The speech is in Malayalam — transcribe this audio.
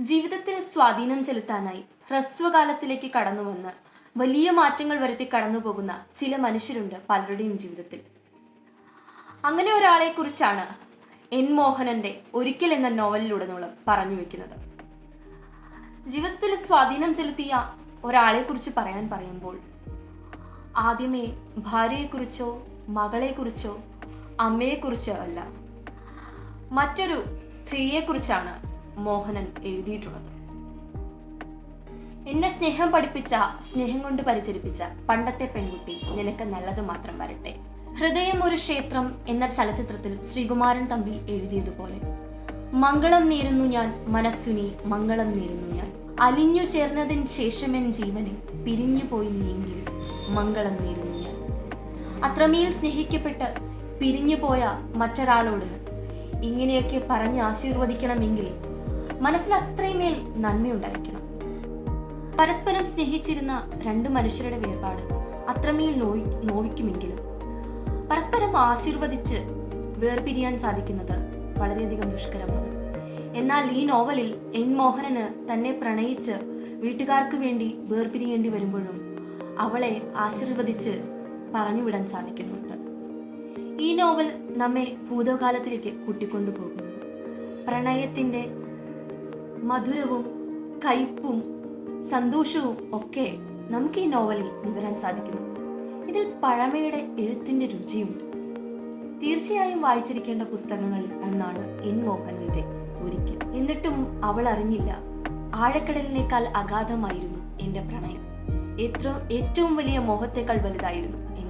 ജീവിതത്തിൽ സ്വാധീനം ചെലുത്താനായി ഹ്രസ്വകാലത്തിലേക്ക് കടന്നുവന്ന് വലിയ മാറ്റങ്ങൾ വരുത്തി കടന്നു പോകുന്ന ചില മനുഷ്യരുണ്ട് പലരുടെയും ജീവിതത്തിൽ. അങ്ങനെ ഒരാളെ കുറിച്ചാണ് എൻ മോഹനന്റെ ഒരിക്കൽ എന്ന നോവലിലുടനീളം പറഞ്ഞു വെക്കുന്നത്. ജീവിതത്തിൽ സ്വാധീനം ചെലുത്തിയ ഒരാളെ കുറിച്ച് പറയാൻ പറയുമ്പോൾ ആദ്യമേ ഭാര്യയെക്കുറിച്ചോ മകളെക്കുറിച്ചോ അമ്മയെക്കുറിച്ചോ അല്ല മറ്റൊരു സ്ത്രീയെക്കുറിച്ചാണ് മോഹനൻ എഴുതിയിട്ടുള്ളത്. എന്നെ സ്നേഹം പഠിപ്പിച്ച സ്നേഹം കൊണ്ട് പരിചരിപ്പിച്ച പണ്ടത്തെ പെൺകുട്ടി നിനക്ക് നല്ലത് മാത്രം വരട്ടെ. ഹൃദയം ഒരു ക്ഷേത്രം എന്ന ചലച്ചിത്രത്തിൽ ശ്രീകുമാരൻ തമ്പി എഴുതിയതുപോലെ. മംഗളം നേരുന്നു ഞാൻ മനസ്സുനി മംഗളം നേരുന്നു ഞാൻ. അലിഞ്ഞു ചേർന്നതിന് ശേഷമെൻ ജീവന് പിരിഞ്ഞു പോയി നീയെങ്കിലും മംഗളം നേരുന്നു ഞാൻ. അത്രമേൽ സ്നേഹിക്കപ്പെട്ട് പിരിഞ്ഞു പോയ മറ്റൊരാളോട് ഇങ്ങനെയൊക്കെ പറഞ്ഞ് ആശീർവദിക്കണമെങ്കിൽ മനസ്സിൽ അത്രയുമേൽ നന്മയുണ്ടായിരിക്കണം. പരസ്പരം സ്നേഹിച്ചിരുന്ന രണ്ട് മനുഷ്യരുടെ വേർപാട് അത്രമേൽ നോയി നോവിക്കുമെങ്കിലും പരസ്പരം ആശീർവദിച്ച് വേർപിരിയാൻ സാധിക്കുന്നത് വളരെയധികം ദുഷ്കരമാണ്. എന്നാൽ ഈ നോവലിൽ എൻ മോഹനന് തന്നെ പ്രണയിച്ച് വീട്ടുകാർക്ക് വേണ്ടി വേർപിരിയേണ്ടി വരുമ്പോഴും അവളെ ആശീർവദിച്ച് പറഞ്ഞുവിടാൻ സാധിക്കുന്നുണ്ട്. ഈ നോവൽ നമ്മെ ഭൂതകാലത്തിലേക്ക് കൂട്ടിക്കൊണ്ടുപോകുന്നു. പ്രണയത്തിന്റെ മധുരവും കയ്പും സന്തോഷവും ഒക്കെ നമുക്ക് ഈ നോവലിൽ വിവരാൻ സാധിക്കുന്നു. ഇതിൽ പഴമയുടെ എഴുത്തിന്റെ രുചിയുണ്ട്. തീർച്ചയായും വായിച്ചിരിക്കേണ്ട പുസ്തകങ്ങളിൽ ഒന്നാണ് എൻ മോഹനന്റെ ഒരിക്കൽ. എന്നിട്ടും അവൾ അറിഞ്ഞില്ല. ആഴക്കടലിനേക്കാൾ അഗാധമായിരുന്നു എന്റെ പ്രണയം. എത്ര ഏറ്റവും വലിയ മോഹത്തേക്കാൾ വലുതായിരുന്നു